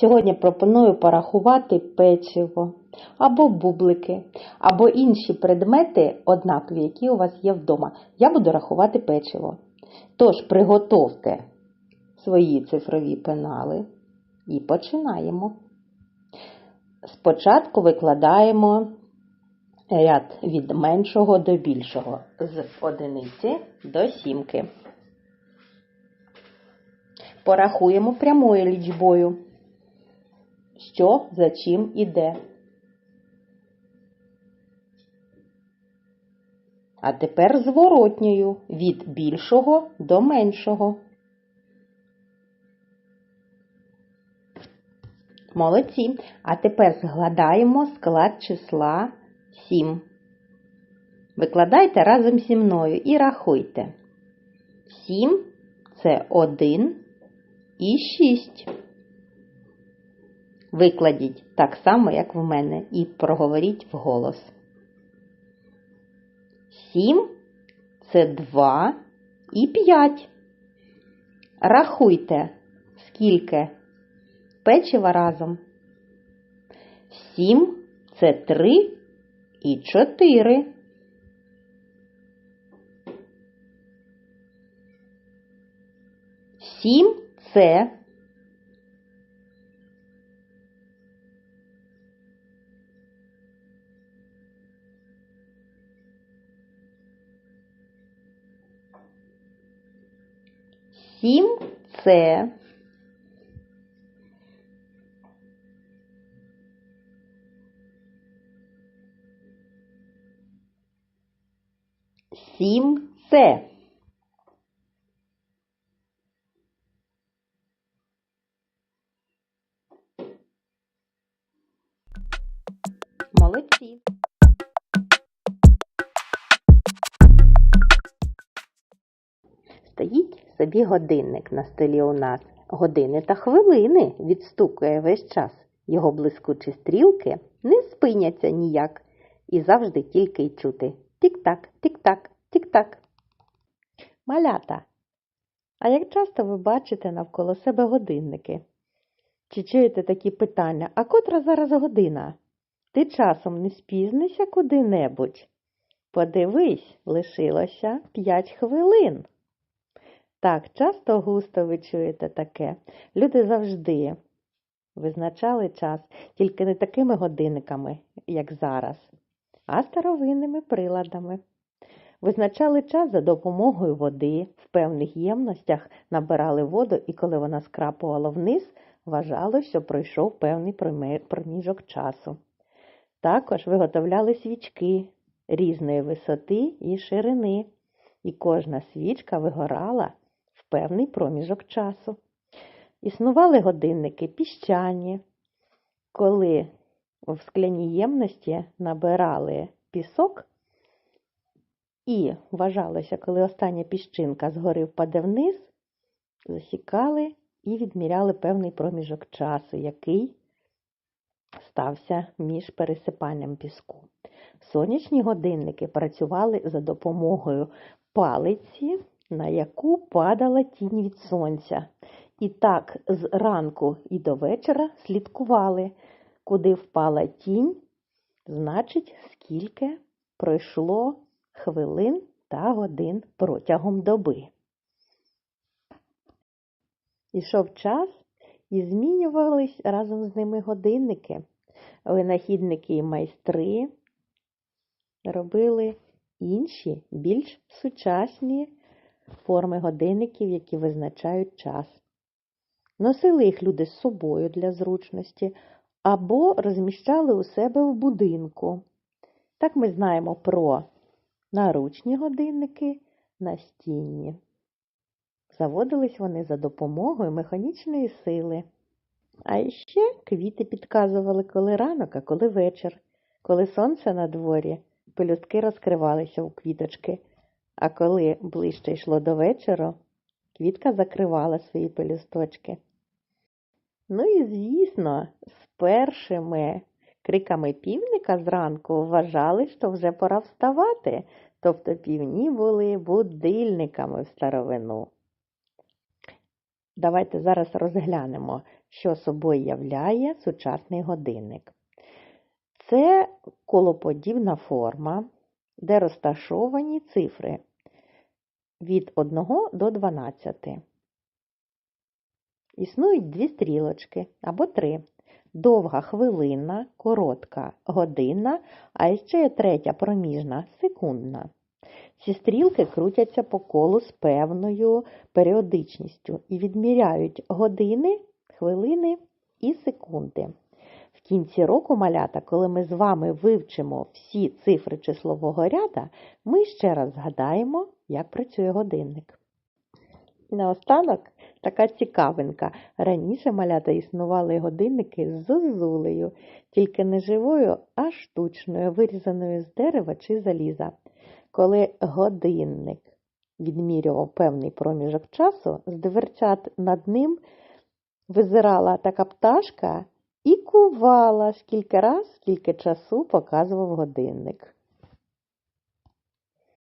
Сьогодні пропоную порахувати печиво, або бублики, або інші предмети однакові, які у вас є вдома. Я буду рахувати печиво. Тож приготовте свої цифрові пенали і починаємо. Спочатку викладаємо ряд від меншого до більшого, з одиниці до сімки. Порахуємо прямою лічбою, що за чим іде. А тепер зворотньою від більшого до меншого. Молодці. А тепер згадаємо склад числа 7. Викладайте разом зі мною і рахуйте. 7 це 1 і 6. Викладіть так само, як в мене, і проговоріть вголос. 7 це 2 і 5. Рахуйте, скільки печива разом. 7 це 3 і 4. Сім це Сім це Сім це. Молодці. Стоїть собі годинник на столі у нас. Години та хвилини відстукує весь час. Його блискучі стрілки не спиняться ніяк і завжди тільки й чути. Тік-так, тік-так, тік-так. Малята. А як часто ви бачите навколо себе годинники? Чи чуєте такі питання? А котра зараз година? Ти часом не спізнися куди-небудь? Подивись, лишилося п'ять хвилин. Так, часто густо ви чуєте таке. Люди завжди визначали час, тільки не такими годинниками, як зараз, а старовинними приладами. Визначали час за допомогою води, в певних ємностях набирали воду, і коли вона скрапувала вниз, вважало, що пройшов певний проміжок часу. Також виготовляли свічки різної висоти і ширини, і кожна свічка вигорала певний проміжок часу. Існували годинники піщані, коли в скляній ємності набирали пісок, і вважалося, коли остання піщинка згори впаде вниз, засікали і відміряли певний проміжок часу, який стався між пересипанням піску. Сонячні годинники працювали за допомогою палиці, на яку падала тінь від сонця. І так з ранку і до вечора слідкували, куди впала тінь, значить, скільки пройшло хвилин та годин протягом доби. Ішов час і змінювались разом з ними годинники. Винахідники і майстри робили інші, більш сучасні форми годинників, які визначають час. Носили їх люди з собою для зручності або розміщали у себе в будинку. Так ми знаємо про наручні годинники настінні. Заводились вони за допомогою механічної сили. А ще квіти підказували, коли ранок, а коли вечір, коли сонце на дворі, пелюстки розкривалися у квіточки, а коли ближче йшло до вечора, квітка закривала свої пелюсточки. Ну і, звісно, з першими криками півника зранку вважали, що вже пора вставати, тобто півні були будильниками в старовину. Давайте зараз розглянемо, що собою являє сучасний годинник. Це колоподібна форма, де розташовані цифри від 1 до 12. Існують дві стрілочки або три. Довга хвилина, коротка година, а ще третя проміжна секундна. Ці стрілки крутяться по колу з певною періодичністю і відміряють години, хвилини і секунди. В кінці року малята, коли ми з вами вивчимо всі цифри числового ряда, ми ще раз згадаємо, як працює годинник. Наостанок така цікавинка. Раніше малята існували годинники з зозулею, тільки не живою, а штучною, вирізаною з дерева чи заліза. Коли годинник відмірював певний проміжок часу, з дверцят над ним визирала така пташка і кувала, скільки раз, скільки часу показував годинник.